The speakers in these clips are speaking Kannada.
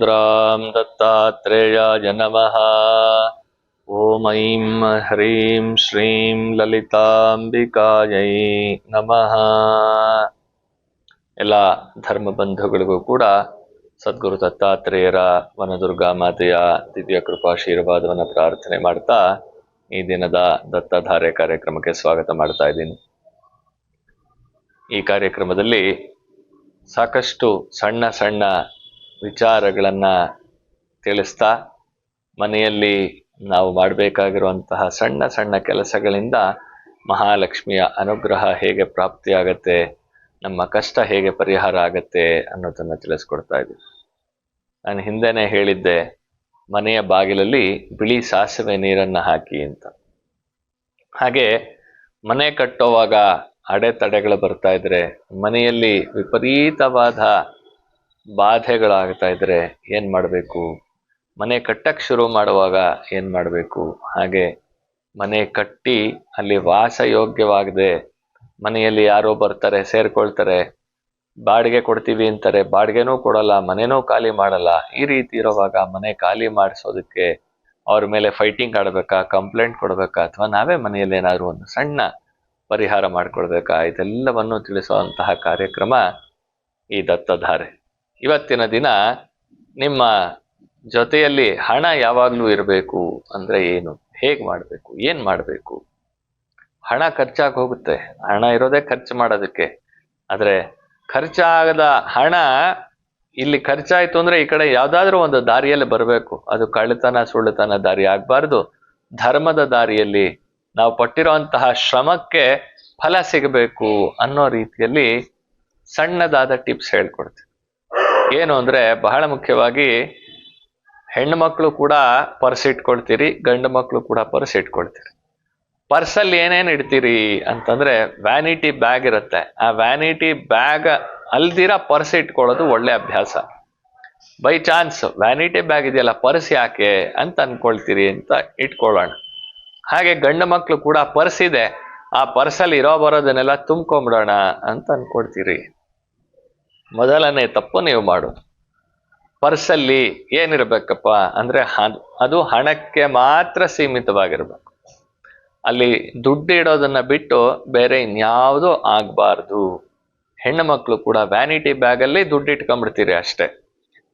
ईन्द्रां दत्तात्रेयाय नमः ॐ ऐं ह्रीं श्रीं ಲಲಿತಾಂಬಿಕಾಯೈ ನಮಃ ಎಲ್ಲ ಧರ್ಮ ಬಂಧುಗಳಿಗೂ ಕೂಡ ಸದ್ಗುರು ದತ್ತಾತ್ರೇಯರ ವನದುರ್ಗಾ ಮಾತೆಯ ದಿವ್ಯ ಕೃಪಾಶೀರ್ವಾದವನ್ನು ಪ್ರಾರ್ಥನೆ ಮಾಡ್ತಾ ಈ ದಿನದ ದತ್ತಧಾರೆ ಕಾರ್ಯಕ್ರಮಕ್ಕೆ ಸ್ವಾಗತ ಮಾಡ್ತಾ ಇದ್ದೀನಿ ಈ ಕಾರ್ಯಕ್ರಮದಲ್ಲಿ ಸಾಕಷ್ಟು ಸಣ್ಣ ಸಣ್ಣ ವಿಚಾರಗಳನ್ನ ತಿಳಿಸ್ತಾ ಮನೆಯಲ್ಲಿ ನಾವು ಮಾಡಬೇಕಾಗಿರುವಂತಹ ಸಣ್ಣ ಸಣ್ಣ ಕೆಲಸಗಳಿಂದ ಮಹಾಲಕ್ಷ್ಮಿಯ ಅನುಗ್ರಹ ಹೇಗೆ ಪ್ರಾಪ್ತಿಯಾಗತ್ತೆ, ನಮ್ಮ ಕಷ್ಟ ಹೇಗೆ ಪರಿಹಾರ ಆಗತ್ತೆ ಅನ್ನೋದನ್ನು ತಿಳಿಸ್ಕೊಡ್ತಾ ಇದ್ದೀವಿ ನಾನು ಹಿಂದೆನೇ ಹೇಳಿದ್ದೆ, ಮನೆಯ ಬಾಗಿಲಲ್ಲಿ ಬಿಳಿ ಸಾಸಿವೆ ನೀರನ್ನು ಹಾಕಿ ಅಂತ. ಹಾಗೆ ಮನೆ ಕಟ್ಟೋವಾಗ ಅಡೆತಡೆಗಳು ಬರ್ತಾ ಇದ್ರೆ ಮನೆಯಲ್ಲಿ ವಿಪರೀತವಾದ ಬಾಧೆಗಳಾಗ್ತಾ ಇದ್ರೆ ಏನ್ ಮಾಡಬೇಕು? ಮನೆ ಕಟ್ಟಕ್ಕೆ ಶುರು ಮಾಡುವಾಗ ಏನ್ ಮಾಡಬೇಕು? ಹಾಗೆ ಮನೆ ಕಟ್ಟಿ ಅಲ್ಲಿ ವಾಸ ಯೋಗ್ಯವಾಗದೆ. ಮನೆಯಲ್ಲಿ ಯಾರೋ ಬರ್ತಾರೆ, ಸೇರ್ಕೊಳ್ತಾರೆ. ಬಾಡಿಗೆ ಕೊಡ್ತೀವಿ ಅಂತಾರೆ, ಬಾಡಿಗೆನೂ ಕೊಡಲ್ಲ, ಮನೆನೂ ಖಾಲಿ ಮಾಡಲ್ಲ. ಈ ರೀತಿ ಇರುವಾಗ ಮನೆ ಖಾಲಿ ಮಾಡಿಸೋದಕ್ಕೆ ಅವ್ರ ಮೇಲೆ ಫೈಟಿಂಗ್ ಆಡ್ಬೇಕಾ ಕಂಪ್ಲೇಂಟ್ ಕೊಡ್ಬೇಕಾ, ಅಥವಾ ನಾವೇ ಮನೆಯಲ್ಲಿ ಏನಾದರೂ ಒಂದು ಸಣ್ಣ ಪರಿಹಾರ ಮಾಡ್ಕೊಳ್ಬೇಕಾ? ಇದೆಲ್ಲವನ್ನು ತಿಳಿಸುವಂತಹ ಕಾರ್ಯಕ್ರಮ ಈ ದತ್ತಧಾರೆ. ಇವತ್ತಿನ ದಿನ ನಿಮ್ಮ ಜೊತೆಯಲ್ಲಿ ಹಣ ಯಾವಾಗಲೂ ಇರಬೇಕು ಅಂದ್ರೆ ಏನು? ಹೇಗೆ ಮಾಡಬೇಕು? ಏನು ಮಾಡಬೇಕು? ಹಣ ಖರ್ಚಾಗಿ ಹೋಗುತ್ತೆ. ಹಣ ಇರೋದೇ ಖರ್ಚು ಮಾಡೋದಕ್ಕೆ. ಆದರೆ ಖರ್ಚಾಗದ ಹಣ ಇಲ್ಲಿ ಖರ್ಚಾಯಿತು ಅಂದ್ರೆ ಈ ಕಡೆ ಯಾವುದಾದ್ರೂ ಒಂದು ದಾರಿಯಲ್ಲಿ ಬರಬೇಕು. ಅದು ಕಳ್ಳತನ, ಸುಳ್ಳುತನ ದಾರಿ ಆಗಬಾರ್ದು. ಧರ್ಮದ ದಾರಿಯಲ್ಲಿ ನಾವು ಪಟ್ಟಿರುವಂತಹ ಶ್ರಮಕ್ಕೆ ಫಲ ಸಿಗಬೇಕು ಅನ್ನೋ ರೀತಿಯಲ್ಲಿ ಸಣ್ಣದಾದ ಟಿಪ್ಸ್ ಹೇಳ್ಕೊಡ್ತೀವಿ ಏನು ಅಂದ್ರೆ ಬಹಳ ಮುಖ್ಯವಾಗಿ ಹೆಣ್ಣು ಮಕ್ಕಳು ಕೂಡ ಪರ್ಸ್ ಇಟ್ಕೊಳ್ತೀರಿ, ಗಂಡು ಮಕ್ಕಳು ಕೂಡ ಪರ್ಸ್ ಇಟ್ಕೊಳ್ತೀರಿ. ಪರ್ಸಲ್ಲಿ ಏನೇನು ಇಡ್ತೀರಿ ಅಂತಂದ್ರೆ ವ್ಯಾನಿಟಿ ಬ್ಯಾಗ್ ಇರುತ್ತೆ. ಆ ವ್ಯಾನಿಟಿ ಬ್ಯಾಗ್ ಅಲ್ದಿರ ಪರ್ಸ್ ಇಟ್ಕೊಳ್ಳೋದು ಒಳ್ಳೆ ಅಭ್ಯಾಸ. ಬೈ ಚಾನ್ಸ್ ವ್ಯಾನಿಟಿ ಬ್ಯಾಗ್ ಇದೆಯಲ್ಲ, ಪರ್ಸ್ ಯಾಕೆ ಅಂತ ಅನ್ಕೊಳ್ತೀರಿ ಅಂತ ಇಟ್ಕೊಳ್ಳೋಣ. ಹಾಗೆ ಗಂಡು ಮಕ್ಕಳು ಕೂಡ ಪರ್ಸ್ ಇದೆ, ಆ ಪರ್ಸಲ್ಲಿ ಇರೋ ಬರೋದನ್ನೆಲ್ಲ ತುಂಬ್ಕೊಂಬಿಡೋಣ ಅಂತ ಅನ್ಕೊಳ್ತೀರಿ. ಮೊದಲನೇ ತಪ್ಪು ನೀವು ಮಾಡೋದು ಪರ್ಸಲ್ಲಿ ಏನಿರಬೇಕಪ್ಪ ಅಂದರೆ ಅದು ಹಣಕ್ಕೆ ಮಾತ್ರ ಸೀಮಿತವಾಗಿರ್ಬೇಕು. ಅಲ್ಲಿ ದುಡ್ಡು ಇಡೋದನ್ನ ಬಿಟ್ಟು ಬೇರೆ ಇನ್ಯಾವುದೂ ಆಗಬಾರ್ದು. ಹೆಣ್ಣು ಮಕ್ಕಳು ಕೂಡ ವ್ಯಾನಿಟಿ ಬ್ಯಾಗಲ್ಲಿ ದುಡ್ಡು ಇಟ್ಕೊಂಡ್ಬಿಡ್ತೀರಿ ಅಷ್ಟೇ.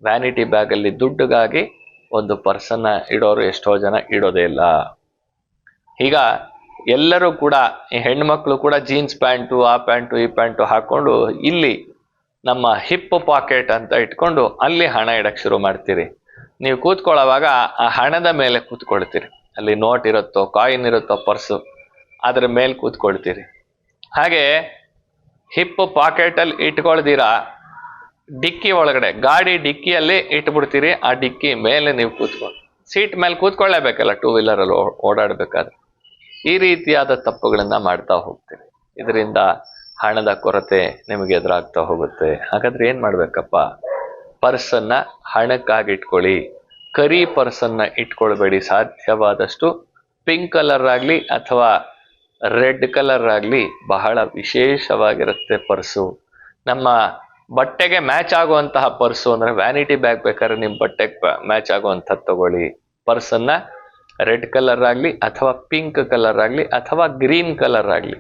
ವ್ಯಾನಿಟಿ ಬ್ಯಾಗಲ್ಲಿ ದುಡ್ಡುಗಾಗಿ ಒಂದು ಪರ್ಸನ್ನ ಇಡೋರು ಎಷ್ಟೋ ಜನ ಇಡೋದೇ ಇಲ್ಲ. ಈಗ ಎಲ್ಲರೂ ಕೂಡ ಹೆಣ್ಮಕ್ಳು ಕೂಡ ಜೀನ್ಸ್ ಪ್ಯಾಂಟು, ಆ ಪ್ಯಾಂಟು, ಈ ಪ್ಯಾಂಟು ಹಾಕೊಂಡು ಇಲ್ಲಿ ನಮ್ಮ ಹಿಪ್ ಪಾಕೆಟ್ ಅಂತ ಇಟ್ಕೊಂಡು ಅಲ್ಲಿ ಹಣ ಇಡಕ್ಕೆ ಶುರು ಮಾಡ್ತೀರಿ. ನೀವು ಕೂತ್ಕೊಳ್ಳೋವಾಗ ಆ ಹಣದ ಮೇಲೆ ಕೂತ್ಕೊಳ್ತೀರಿ. ಅಲ್ಲಿ ನೋಟ್ ಇರುತ್ತೋ ಕಾಯಿನ್ ಇರುತ್ತೋ ಪರ್ಸು ಅದ್ರ ಮೇಲೆ ಕೂತ್ಕೊಳ್ತೀರಿ. ಹಾಗೆ ಹಿಪ್ ಪಾಕೆಟಲ್ಲಿ ಇಟ್ಕೊಳ್ದಿರಾ, ಡಿಕ್ಕಿ ಒಳಗಡೆ, ಗಾಡಿ ಡಿಕ್ಕಿಯಲ್ಲಿ ಇಟ್ಬಿಡ್ತೀರಿ, ಆ ಡಿಕ್ಕಿ ಮೇಲೆ ನೀವು ಕೂತ್ಕೊಂಡು ಸೀಟ್ ಮೇಲೆ ಕೂತ್ಕೊಳ್ಳೇಬೇಕಲ್ಲ ಟೂ ವೀಲರಲ್ಲಿ ಓಡಾಡಬೇಕಾದ್ರೆ. ಈ ರೀತಿಯಾದ ತಪ್ಪುಗಳನ್ನು ಮಾಡ್ತಾ ಹೋಗ್ತೀರಿ. ಇದರಿಂದ ಹಣದ ಕೊರತೆ ನಿಮಗೆ ಎದುರಾಗ್ತಾ ಹೋಗುತ್ತೆ. ಹಾಗಾದ್ರೆ ಏನ್ ಮಾಡ್ಬೇಕಪ್ಪ? ಪರ್ಸನ್ನ ಹಣಕ್ಕಾಗಿ ಇಟ್ಕೊಳ್ಳಿ ಕರಿ ಪರ್ಸನ್ನ ಇಟ್ಕೊಳ್ಬೇಡಿ. ಸಾಧ್ಯವಾದಷ್ಟು ಪಿಂಕ್ ಕಲರ್ ಆಗಲಿ ಅಥವಾ ರೆಡ್ ಕಲರ್ ಆಗಲಿ ಬಹಳ ವಿಶೇಷವಾಗಿರುತ್ತೆ ಪರ್ಸು. ನಮ್ಮ ಬಟ್ಟೆಗೆ ಮ್ಯಾಚ್ ಆಗುವಂತಹ ಪರ್ಸು ಅಂದ್ರೆ ವ್ಯಾನಿಟಿ ಬ್ಯಾಗ್ ಬೇಕಾದ್ರೆ ನಿಮ್ಮ ಬಟ್ಟೆಗೆ ಮ್ಯಾಚ್ ಆಗುವಂಥದ್ದು ತಗೊಳ್ಳಿ. ಪರ್ಸನ್ನ ರೆಡ್ ಕಲರ್ ಆಗಲಿ ಅಥವಾ ಪಿಂಕ್ ಕಲರ್ ಆಗಲಿ ಅಥವಾ ಗ್ರೀನ್ ಕಲರ್ ಆಗ್ಲಿ.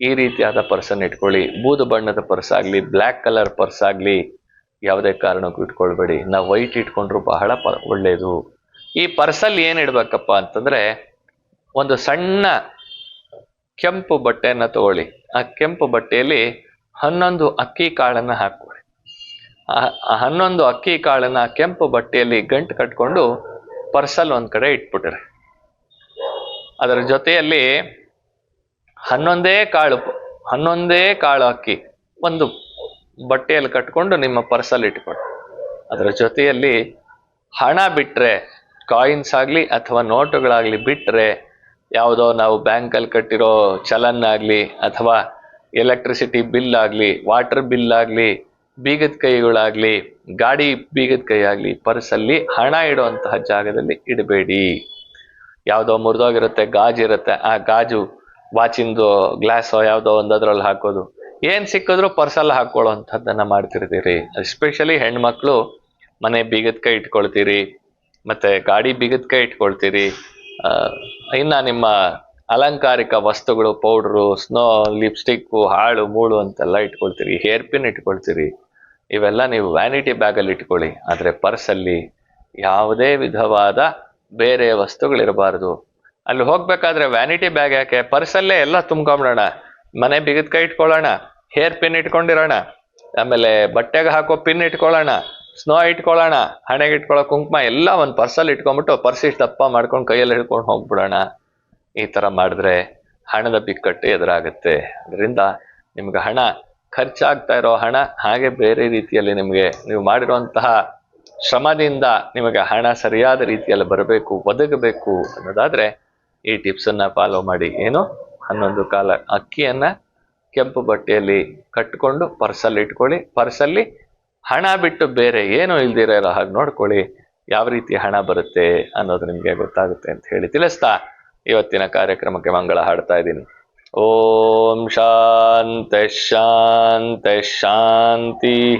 ಈ ರೀತಿಯಾದ ಪರ್ಸನ್ ಇಟ್ಕೊಳ್ಳಿ. ಬೂದು ಬಣ್ಣದ ಪರ್ಸ್ ಆಗಲಿ ಬ್ಲ್ಯಾಕ್ ಕಲರ್ ಪರ್ಸ್ ಆಗಲಿ, ಯಾವುದೇ ಕಾರಣಕ್ಕೂ ಇಟ್ಕೊಳ್ಬೇಡಿ. ನಾವು ವೈಟ್ ಇಟ್ಕೊಂಡ್ರು ಬಹಳ ಪ ಒಳ್ಳೆಯದು ಈ ಪರ್ಸಲ್ಲಿ ಏನು ಇಡಬೇಕಪ್ಪ ಅಂತಂದರೆ, ಒಂದು ಸಣ್ಣ ಕೆಂಪು ಬಟ್ಟೆಯನ್ನು ತಗೊಳ್ಳಿ. ಆ ಕೆಂಪು ಬಟ್ಟೆಯಲ್ಲಿ ಹನ್ನೊಂದು ಅಕ್ಕಿ ಕಾಳನ್ನು ಹಾಕ್ಕೊಳ್ಳಿ. ಆ- ಹನ್ನೊಂದು ಅಕ್ಕಿ ಕಾಳನ್ನು ಕೆಂಪು ಬಟ್ಟೆಯಲ್ಲಿ ಗಂಟು ಕಟ್ಕೊಂಡು ಪರ್ಸಲ್ ಒಂದು ಕಡೆ ಇಟ್ಬಿಟ್ರಿ. ಅದರ ಜೊತೆಯಲ್ಲಿ ಹನ್ನೊಂದೇ ಕಾಳು ಹನ್ನೊಂದೇ ಕಾಳು ಅಕ್ಕಿ, ಒಂದು ಬಟ್ಟೆಯಲ್ಲಿ ಕಟ್ಕೊಂಡು ನಿಮ್ಮ ಪರ್ಸಲ್ಲಿ ಇಟ್ಕೊಂಡು ಅದರ ಜೊತೆಯಲ್ಲಿ ಹಣ ಬಿಟ್ಟರೆ ಕಾಯಿನ್ಸ್ ಆಗಲಿ ಅಥವಾ ನೋಟುಗಳಾಗಲಿ ಬಿಟ್ಟರೆ ಯಾವುದೋ ನಾವು ಬ್ಯಾಂಕಲ್ಲಿ ಕಟ್ಟಿರೋ ಚಲನ್ ಆಗಲಿ ಅಥವಾ ಎಲೆಕ್ಟ್ರಿಸಿಟಿ ಬಿಲ್ ಆಗಲಿ ವಾಟರ್ ಬಿಲ್ ಆಗಲಿ, ಬೀಗದ ಕೈಗಳಾಗಲಿ, ಗಾಡಿ ಬೀಗದ ಕೈ ಆಗಲಿ ಪರ್ಸಲ್ಲಿ ಹಣ ಇಡುವಂತಹ ಜಾಗದಲ್ಲಿ ಇಡಬೇಡಿ. ಯಾವುದೋ ಮುರಿದೋಗಿರುತ್ತೆ ಗಾಜು ಇರುತ್ತೆ ಆ ಗಾಜು ವಾಚಿಂದು ಗ್ಲಾಸೋ ಯಾವುದೋ ಒಂದದ್ರಲ್ಲಿ ಹಾಕೋದು. ಏನ್ ಸಿಕ್ಕಿದ್ರು ಪರ್ಸಲ್ಲಿ ಹಾಕೊಳ್ಳೋ ಅಂಥದ್ದನ್ನ ಮಾಡ್ತಿರ್ತೀರಿ. ಎಸ್ಪೆಷಲಿ ಹೆಣ್ಮಕ್ಳು ಮನೆ ಬೀಗದ ಇಟ್ಕೊಳ್ತೀರಿ, ಮತ್ತೆ ಗಾಡಿ ಬೀಗದ ಕೈ ಇಟ್ಕೊಳ್ತೀರಿ. ಇನ್ನ ನಿಮ್ಮ ಅಲಂಕಾರಿಕ ವಸ್ತುಗಳು, ಪೌಡ್ರು, ಸ್ನೋ, ಲಿಪ್ಸ್ಟಿಕ್ಕು, ಹಾಳು, ಮೂಳು ಅಂತೆಲ್ಲ ಇಟ್ಕೊಳ್ತೀರಿ. Hair pin ಇಟ್ಕೊಳ್ತೀರಿ. ಇವೆಲ್ಲ ನೀವು ವ್ಯಾನಿಟಿ ಬ್ಯಾಗಲ್ಲಿ ಇಟ್ಕೊಳ್ಳಿ. ಆದರೆ ಪರ್ಸಲ್ಲಿ ಯಾವುದೇ ವಿಧವಾದ ಬೇರೆ ವಸ್ತುಗಳಿರಬಾರ್ದು. ಅಲ್ಲಿ ಹೋಗ್ಬೇಕಾದ್ರೆ ವ್ಯಾನಿಟಿ ಬ್ಯಾಗ್ ಯಾಕೆ? ಪರ್ಸಲ್ಲೇ ಎಲ್ಲ ತುಂಬ್ಕೊಂಬಿಡೋಣ. ಮನೆ ಬಿಗಿದ್ ಕೈ ಇಟ್ಕೊಳ್ಳೋಣ. ಹೇರ್ ಪಿನ್ ಇಟ್ಕೊಂಡಿರೋಣ. ಆಮೇಲೆ ಬಟ್ಟೆಗೆ ಹಾಕೋ ಪಿನ್ ಇಟ್ಕೊಳ್ಳೋಣ. ಸ್ನೋ ಇಟ್ಕೊಳ್ಳೋಣ. ಹಣೆಗೆ ಇಟ್ಕೊಳ್ಳೋ ಕುಂಕುಮ ಎಲ್ಲ ಒಂದು ಪರ್ಸಲ್ಲಿ ಇಟ್ಕೊಂಡ್ಬಿಟ್ಟು ಪರ್ಸ್ ದಪ್ಪ ಮಾಡ್ಕೊಂಡು ಕೈಯಲ್ಲಿ ಹಿಡ್ಕೊಂಡು ಹೋಗ್ಬಿಡೋಣ. ಈ ಥರ ಮಾಡಿದ್ರೆ ಹಣದ ಬಿಕ್ಕಟ್ಟು ಎದುರಾಗುತ್ತೆ. ಅದರಿಂದ ನಿಮ್ಗೆ ಹಣ, ಖರ್ಚಾಗ್ತಾ ಇರೋ ಹಣ ಹಾಗೆ ಬೇರೆ ರೀತಿಯಲ್ಲಿ ನಿಮಗೆ ನೀವು ಮಾಡಿರುವಂತಹ ಶ್ರಮದಿಂದ ನಿಮಗೆ ಹಣ ಸರಿಯಾದ ರೀತಿಯಲ್ಲಿ ಬರಬೇಕು, ಒದಗಬೇಕು ಅನ್ನೋದಾದ್ರೆ ಈ ಟಿಪ್ಸನ್ನ ಫಾಲೋ ಮಾಡಿ. ಏನು? ಹನ್ನೊಂದು ಕಾಲ ಅಕ್ಕಿಯನ್ನ ಕೆಂಪು ಬಟ್ಟೆಯಲ್ಲಿ ಕಟ್ಕೊಂಡು ಪರ್ಸಲ್ಲಿ ಇಟ್ಕೊಳ್ಳಿ. ಪರ್ಸಲ್ಲಿ ಹಣ ಬಿಟ್ಟು ಬೇರೆ ಏನು ಇಲ್ದಿರೋ ಹಾಗೆ ನೋಡ್ಕೊಳ್ಳಿ. ಯಾವ ರೀತಿ ಹಣ ಬರುತ್ತೆ ಅನ್ನೋದು ನಿಮಗೆ ಗೊತ್ತಾಗುತ್ತೆ ಅಂತ ಹೇಳಿ ತಿಳಿಸ್ತಾ. ಇವತ್ತಿನ ಕಾರ್ಯಕ್ರಮಕ್ಕೆ ಮಂಗಳ ಹಾಡ್ತಾ ಇದ್ದೀನಿ. ಓಂ ಶಾಂತೆ ಶಾಂತೆ ಶಾಂತಿ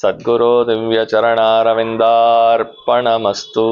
ಸದ್ಗುರು ದಿವ್ಯ ಚರಣಾರವಿಂದಾರ್ಪಣಮಸ್ತು.